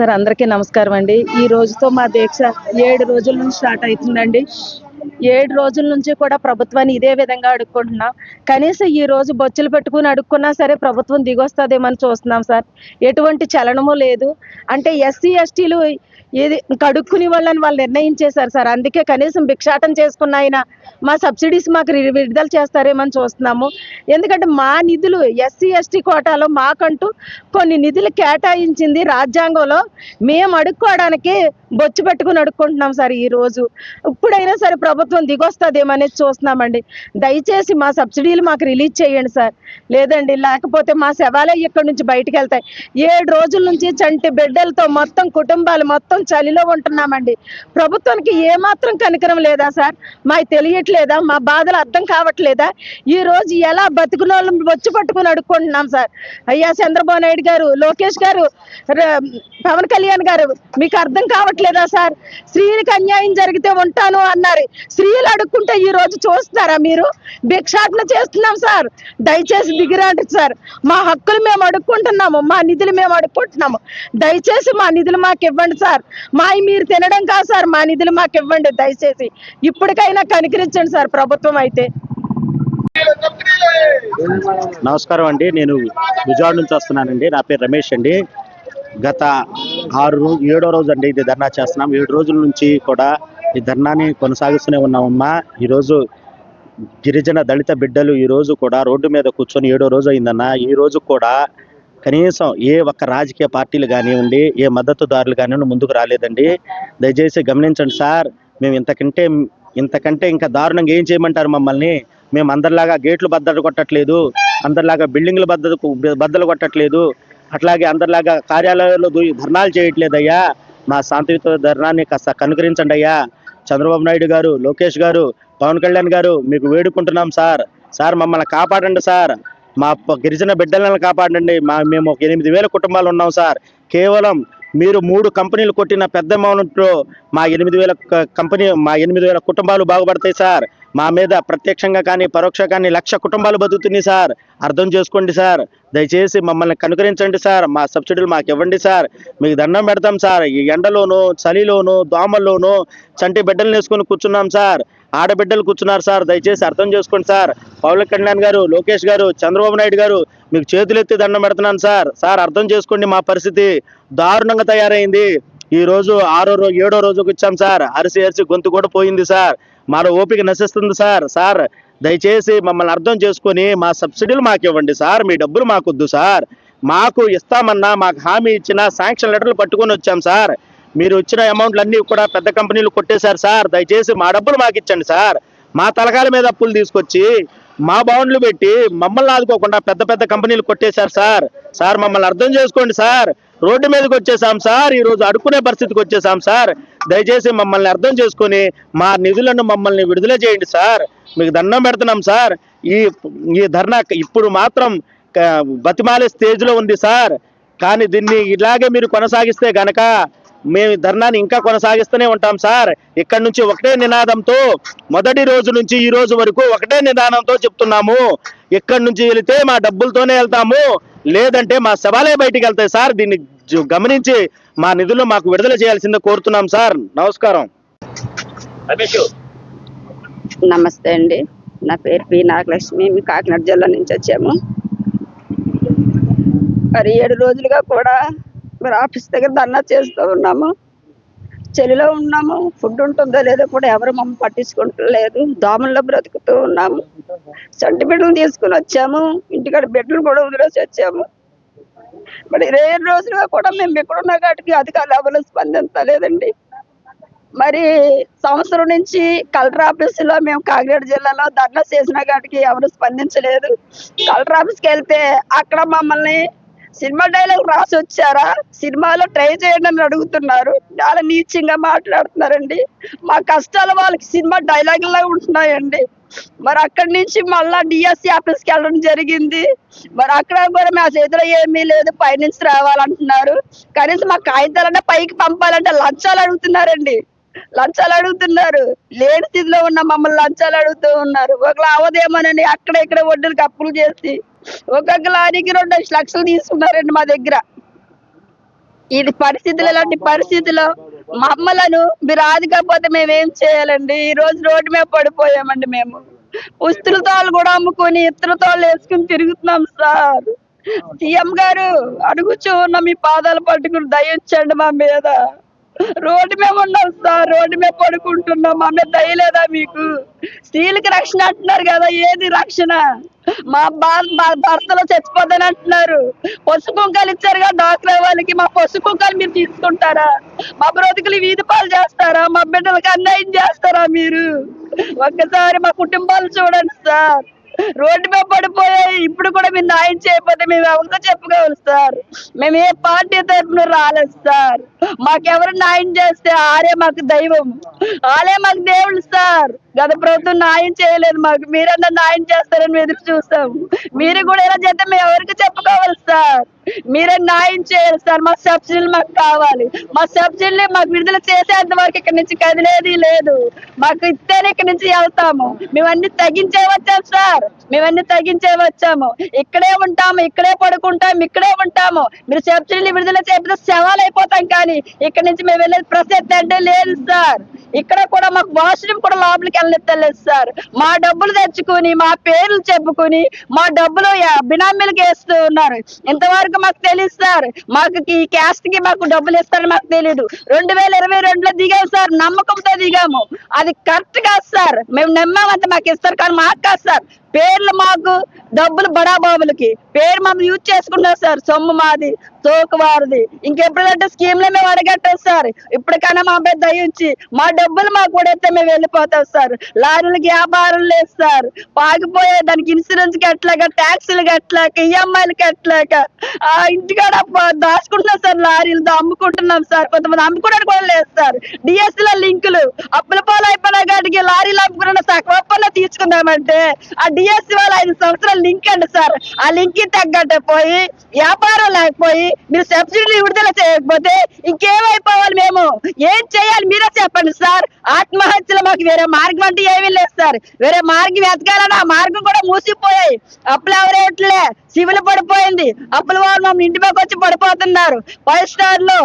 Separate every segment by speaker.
Speaker 1: Sir అందరికీ నమస్కారం అండి. ఈ రోజుతో మా దీక్ష ఏడు రోజుల నుంచి స్టార్ట్ అవుతుందండి. ఏడు రోజుల నుంచి కూడా ప్రభుత్వాన్ని ఇదే విధంగా అడుక్కుంటున్నాం. కనీసం ఈ రోజు బొచ్చులు పెట్టుకుని అడుక్కున్నా సరే ప్రభుత్వం దిగొస్తుందేమని చూస్తున్నాం సార్. ఎటువంటి చలనము లేదు. అంటే ఎస్సీ ఎస్టీలు ఏది కడుక్కుని వాళ్ళని వాళ్ళు నిర్ణయించేశారు సార్. అందుకే కనీసం భిక్షాటం చేసుకున్న ఆయన మా సబ్సిడీస్ మాకు విడుదల చేస్తారేమని చూస్తున్నాము. ఎందుకంటే మా నిధులు ఎస్సీ ఎస్టీ కోటాలో మాకంటూ కొన్ని నిధులు కేటాయించింది రాజ్యాంగంలో మేము అడుక్కోవడానికి బొచ్చు పెట్టుకుని అడుక్కుంటున్నాం సార్ ఈ రోజు. ఇప్పుడైనా సరే ప్రభుత్వం దిగొస్తుందేమనేది చూస్తున్నామండి. దయచేసి మా సబ్సిడీలు మాకు రిలీజ్ చేయండి సార్. లేదండి లేకపోతే మా శవాలే ఇక్కడి నుంచి బయటకు వెళ్తాయి. ఏడు రోజుల నుంచి చంటి బిడ్డలతో మొత్తం కుటుంబాలు మొత్తం చలిలో ఉంటున్నామండి. ప్రభుత్వానికి ఏమాత్రం కనికరం లేదా సార్? మాకు తెలియట్లేదా? మా బాధలు అర్థం కావట్లేదా? ఈ రోజు ఎలా బతుకుల వచ్చి పట్టుకుని అడుక్కుంటున్నాం సార్? అయ్యా చంద్రబాబు నాయుడు గారు లోకేష్ గారు పవన్ కళ్యాణ్ గారు మీకు అర్థం కావట్లేదా సార్? స్త్రీలకు అన్యాయం జరిగితే ఉంటాను అన్నారు. స్త్రీలు అడుక్కుంటే ఈ రోజు చూస్తున్నారా మీరు? భిక్షాటన చేస్తున్నాం సార్. దయచేసి దిగిరండి సార్. మా హక్కులు మేము అడుక్కుంటున్నాము మా నిధులు మేము అడుక్కుంటున్నాము. దయచేసి మా నిధులు మాకు ఇవ్వండి సార్. మా మీరు తినడం కాదు సార్ మా నిధులు మాకు ఇవ్వండి దయచేసి. ఇప్పటికైనా కనికరించండి సార్ ప్రభుత్వం అయితే.
Speaker 2: నమస్కారం అండి. నేను విజయవాడ నుంచి వస్తున్నానండి. నా పేరు రమేష్ అండి. గత ఆరు రోజు ఏడో రోజు అండి ఇది ధర్నా చేస్తున్నాం. ఏడు రోజుల నుంచి కూడా ఈ ధర్నాని కొనసాగిస్తూనే ఉన్నామమ్మా. ఈరోజు గిరిజన దళిత బిడ్డలు ఈ రోజు కూడా రోడ్డు మీద కూర్చొని ఏడో రోజు అయిందన్న. ఈ రోజు కూడా కనీసం ఏ ఒక్క రాజకీయ పార్టీలు కానివ్వండి ఏ మద్దతుదారులు కానివ్వండి ముందుకు రాలేదండి. దయచేసి గమనించండి సార్ మేము ఇంతకంటే ఇంతకంటే ఇంకా దారుణంగా ఏం చేయమంటారు మమ్మల్ని? మేము అందరిలాగా గేట్లు బద్దలు కొట్టట్లేదు అందరిలాగా బిల్డింగ్లు బద్దలు బద్దలు కొట్టట్లేదు అట్లాగే అందరిలాగా కార్యాలయాల్లో ధర్నాలు చేయట్లేదయ్యా. మా శాంతియుత ధర్నాన్ని కాస్త కనుకరించండి అయ్యా. చంద్రబాబు నాయుడు గారు లోకేష్ గారు పవన్ కళ్యాణ్ గారు మీకు వేడుకుంటున్నాం సార్. సార్ మమ్మల్ని కాపాడండి సార్. మా గిరిజన బిడ్డలను కాపాడండి. మా మేము ఒక ఎనిమిది వేల కుటుంబాలు ఉన్నాం సార్. కేవలం మీరు మూడు కంపెనీలు కొట్టిన పెద్ద అమౌంట్లో మా ఎనిమిది వేల కంపెనీ మా ఎనిమిది వేల కుటుంబాలు బాగుపడతాయి సార్. మా మీద ప్రత్యక్షంగా కానీ పరోక్ష కానీ లక్ష కుటుంబాలు బతుకుతున్నాయి సార్. అర్థం చేసుకోండి సార్. దయచేసి మమ్మల్ని కనుకరించండి సార్. మా సబ్సిడీలు మాకు ఇవ్వండి సార్. మీకు దండం పెడతాం సార్. ఈ ఎండలోను చలిలోను దోమల్లోను చంటి బిడ్డలు వేసుకొని కూర్చున్నాం సార్. ఆడబిడ్డలు కూర్చున్నారు సార్. దయచేసి అర్థం చేసుకోండి సార్. పవన్ కళ్యాణ్ గారు లోకేష్ గారు చంద్రబాబు నాయుడు గారు మీకు చేతులెత్తి దండం పెడుతున్నాను సార్. సార్ అర్థం చేసుకోండి మా పరిస్థితి. దారుణంగా తయారైంది. ఈ రోజు ఆరో రోజు ఏడో రోజుకి వచ్చాం సార్. అరిసి అరిసి గొంతు కూడా పోయింది సార్. మాలో ఓపిక నశిస్తుంది సార్. సార్ దయచేసి మమ్మల్ని అర్థం చేసుకొని మా సబ్సిడీలు మాకు ఇవ్వండి సార్. మీ డబ్బులు మాకొద్దు సార్. మాకు ఇస్తామన్నా మాకు హామీ ఇచ్చిన శాంక్షన్ లెటర్లు పట్టుకొని వచ్చాం సార్. మీరు ఇచ్చిన అమౌంట్లు అన్నీ కూడా పెద్ద కంపెనీలు కొట్టేశారు సార్. దయచేసి మా డబ్బులు మాకు ఇచ్చండి సార్. మా తలకాల మీద అప్పులు తీసుకొచ్చి మా బాండ్లు పెట్టి మమ్మల్ని ఆదుకోకుండా పెద్ద పెద్ద కంపెనీలు కొట్టేశారు సార్. సార్ మమ్మల్ని అర్థం చేసుకోండి సార్. రోడ్డు మీదకి వచ్చేసాం సార్. ఈరోజు అడుక్కునే పరిస్థితికి వచ్చేసాం సార్. దయచేసి మమ్మల్ని అర్థం చేసుకొని మా నిధులను మమ్మల్ని విడుదల చేయండి సార్. మీకు దండం పెడుతున్నాం సార్. ఈ ఈ ధర్నా ఇప్పుడు మాత్రం బతిమాలే స్టేజ్లో ఉంది సార్. కానీ దీన్ని ఇలాగే మీరు కొనసాగిస్తే గనక మేము ధర్నాన్ని ఇంకా కొనసాగిస్తూనే ఉంటాం సార్. ఇక్కడ నుంచి ఒకటే నినాదంతో మొదటి రోజు నుంచి ఈ రోజు వరకు ఒకటే నినాదంతో చెప్తున్నాము. ఇక్కడ నుంచి వెళితే మా డబ్బులతోనే వెళ్తాము. లేదంటే మా శవాలే బయటికి వెళ్తాయి సార్. దీన్ని గమనించి మా నిధులు మాకు విడుదల చేయాల్సిందే కోరుతున్నాం సార్. నమస్కారం.
Speaker 3: నమస్తే అండి. నా పేరు పి నాగలక్ష్మి. మేము కాకినాడ జిల్లా నుంచి వచ్చాము. మరి ఏడు రోజులుగా కూడా మరి ఆఫీస్ దగ్గర ధర్నా చేస్తూ ఉన్నాము. చలిలో ఉన్నాము. ఫుడ్ ఉంటుందో లేదో కూడా ఎవరు మమ్మల్ని పట్టించుకుంటలేదు. దోమల్లో బ్రతుకుతూ ఉన్నాము. చంటి బిడ్డలు తీసుకుని వచ్చాము. ఇంటికాడ బిడ్డలు కూడా వదిలేసి వచ్చాము. మరి ఏడు రోజులుగా కూడా మేము ఎక్కడున్న కాటికి అధికారులు ఎవరు స్పందించలేదండి. మరి సంవత్సరం నుంచి కలెక్టర్ ఆఫీసులో మేము కాకినాడ జిల్లాలో ధర్నా చేసిన కాటికి ఎవరు స్పందించలేదు. కలెక్టర్ ఆఫీస్కి వెళ్తే అక్కడ మమ్మల్ని సినిమా డైలాగ్ రాసి వచ్చారా? సినిమాలో ట్రై చేయండి అని అడుగుతున్నారు. చాలా నీచంగా మాట్లాడుతున్నారండి. మా కష్టాలు వాళ్ళకి సినిమా డైలాగులా ఉంటున్నాయండి. మరి అక్కడి నుంచి మళ్ళా డిఎస్సి ఆఫీస్కి వెళ్ళడం జరిగింది. మరి అక్కడ కూడా మా చేతిలో ఏమీ లేదు. పైనుంచి రావాలంటున్నారు. కనీసం మా కాగితాలంటే పైకి పంపాలంటే లంచాలు అడుగుతున్నారండి. లంచాలు అడుగుతున్నారు. లేని స్థితిలో ఉన్న మమ్మల్ని లంచాలు అడుగుతూ ఉన్నారు. ఒకళ్ళు అవదేమోనని అక్కడ ఇక్కడ వడ్డీలకు అప్పులు చేసి ఒక్కొక్క లారీకి రెండు లక్షలు తీసుకున్నారండి మా దగ్గర. ఇది పరిస్థితులు ఇలాంటి పరిస్థితిలో. మమ్మలను మీరు మీరు ఆదికపోతే మేమేం చేయాలండి? ఈ రోజు రోడ్డు మీద పడిపోయామండి మేము. ఉస్తులతోళ్ళు కూడా అమ్ముకొని ఇత్తలతోళ్ళు వేసుకుని తిరుగుతున్నాం సార్. సీఎం గారు అడుగుచూ ఉన్న మీ పాదాలు పట్టుకుని దయించండి మా మీద. రోడ్డు మీద ఉన్నాం సార్ రోడ్డు మీద పడుకుంటున్నాం. మా మీద దయలేదా మీకు? స్త్రీలకి రక్షణ అంటున్నారు కదా ఏది రక్షణ? మా బా మా భర్తలో చచ్చిపోద్దని అంటున్నారు. పసుపు కుంకాలు ఇచ్చారు కదా డాక్టర్ వాళ్ళకి మా పసుపు కుంకాలు మీరు తీసుకుంటారా? మా బ్రతుకులు వీధి పాలు చేస్తారా? మా బిడ్డలకు అన్యాయం చేస్తారా మీరు? ఒక్కసారి మా కుటుంబాలు చూడండి సార్. రోడ్డు మీద పడిపోయాయి ఇప్పుడు కూడా మీరు న్యాయం చేయకపోతే మేము ఎవరితో చెప్పుకోవాలి సార్? మేము ఏ పార్టీ తరఫున రాలేదు సార్. మాకెవరు న్యాయం చేస్తే ఆరే మాకు దైవం. ఆలే మాకు దేవుళ్ళు సార్. గత ప్రభుత్వం న్యాయం చేయలేదు మాకు. మీరన్నా న్యాయం చేస్తారని మేము ఎదురు చూస్తాం మీరు కూడా ఇలా చేస్తే మేము ఎవరికి చెప్పుకోవాలి సార్? మీరే న్యాయం చేయాలి సార్? మా సబ్సిడీలు మాకు కావాలి. మా సబ్సిడీలు మాకు విడుదల చేసేంత వరకు ఇక్కడ నుంచి కదిలేది లేదు. మాకు ఇస్తేనే ఇక్కడ నుంచి వెళ్తాము. మేమన్నీ తగ్గించే వచ్చాం సార్. మేమన్నీ తగ్గించే వచ్చాము. ఇక్కడే ఉంటాము ఇక్కడే పడుకుంటాము ఇక్కడే ఉంటాము. మీరు సబ్సిడీలు విడుదల చేపితే శవాలు అయిపోతాం కానీ ఇక్కడ నుంచి మేము వెళ్ళేది ప్రసక్తి అంటే లేదు సార్. ఇక్కడ కూడా మాకు వాష్రూమ్ కూడా లోపలికి వెళ్ళలేదు సార్ మా డబ్బులు తెచ్చుకుని మా పేర్లు చెప్పుకుని మా డబ్బులు యా- బినామీలకు వేస్తూ ఉన్నారు. ఇంతవరకు మాకు తెలియదు సార్ మాకు ఈ క్యాస్ట్కి మాకు డబ్బులు ఇస్తారని మాకు తెలియదు రెండు వేల ఇరవై రెండులో దిగాము సార్ నమ్మకంతో దిగాము. అది కరెక్ట్ కాదు సార్ మేము నమ్మామంటే మాకు ఇస్తారు కానీ మాకు కాదు సార్ పేర్లు మాకు డబ్బులు బడాబాబులకి. పేరు మనం యూజ్ చేసుకుంటాం సార్. సొమ్ము మాది తోకు వారిది. ఇంకెప్పుడంటే స్కీమ్లో మేము అడగట్టాం సార్ ఇప్పటికైనా మా పెద్ద దయించి మా డబ్బులు మాకు కూడా మేము వెళ్ళిపోతాం సార్. లారీలకి వ్యాపారం లేదు సార్. పాగిపోయే దానికి ఇన్సూరెన్స్ కట్టలేక ట్యాక్సీలు కట్టలేక ఈఎంఐలు కట్టలేక ఆ ఇంటికాడ దాచుకుంటున్నాం సార్ లారీలతో అమ్ముకుంటున్నాం సార్. కొంతమంది అమ్ముకోవడానికి కూడా లేదు సార్. డిఎస్సీల లింకులు. అప్పుల పాలు అయిపోయిన కాడికి లారీలు అమ్ముకున్న తక్కువ ఒప్పందం తీసుకుందామంటే ఆ డిఎస్సీ వాళ్ళు ఐదు సంవత్సరాలు లింక్ అండి సార్. ఆ లింక్కి తగ్గట్టు పోయి వ్యాపారం లేకపోయి మీరు సబ్సిడీలు విడుదల చేయకపోతే ఇంకేమైపోవాలి మేము? ఏం చేయాలి మీరే చెప్పండి సార్. ఆత్మహత్యలు మాకు వేరే మార్గం అంటే ఏమీ లేదు సార్. వేరే మార్గం వెతకాలని ఆ మార్గం కూడా మూసిపోయాయి. అప్పులు ఎవరేట్లే శివులు పడిపోయింది. అప్పుల వాళ్ళు మమ్మల్ని ఇంటి మీద వచ్చి పడిపోతున్నారు. ఫైవ్ స్టార్లో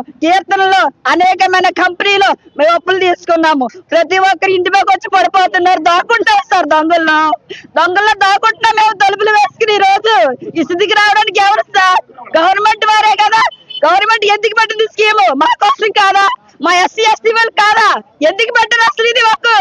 Speaker 3: అనేకమైన కంపెనీలు మేము అప్పులు తీసుకున్నాము. ప్రతి ఒక్కరు ఇంటి మీద వచ్చి పడిపోతున్నారు. దాక్కుంటారు సార్ దొంగలను ఇళ్ళలో దాక్కుంటున్నాం మేము తలుపులు వేసుకుని ఈ రోజు. ఈ స్థితికి రావడానికి ఎవరు సార్ గవర్నమెంట్ వారే కదా. గవర్నమెంట్ ఎందుకు పెట్టింది స్కీము? మా కోసం కాదా? మా ఎస్సీ ఎస్టీ వాళ్ళు కాదా? ఎందుకు పెట్టారు అసలు ఇది మాకు?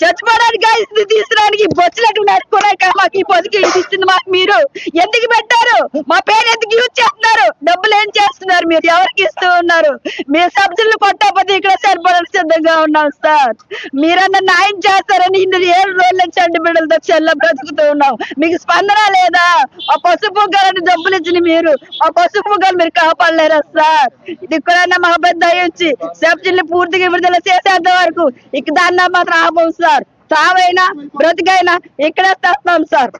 Speaker 3: చచ్చిపోవడానికి తీసుకురానికి బొచ్చులకు నడుచుకోవడానికి మాకు ఈ పొదికి ఇది ఇస్తుంది మాకు మీరు. ఎందుకు పెట్టారు? మా పేరు ఎందుకు యూజ్ చేస్తున్నారు? డబ్బులు ఏం చేస్తున్నారు? మీరు ఎవరికి ఇస్తూ ఉన్నారు? మీ సబ్సిడీలు కొట్టకపోతే ఇక్కడ సరిపడడానికి సిద్ధంగా ఉన్నాం సార్. మీరన్నా న్యాయం చేస్తారని ఇన్ని ఏడు రోజుల నుంచి అండి బిడ్డలతో చెల్ల బ్రతుకుతూ ఉన్నాం. మీకు స్పందన లేదా? ఆ పసుపు గారిని డబ్బులు ఇచ్చిన మీరు. ఆ పసుపు గారు మీరు కాపాడలేరా సార్? ఇది కూడా మా పెద్ద అయ్యొచ్చి సబ్సిడీలు పూర్తిగా విడుదల చేసేంత వరకు ఇక దాన్ని మాత్రం ఆపం సార్. సావైనా బ్రతికైనా ఇక్కడే తెస్తాం సార్.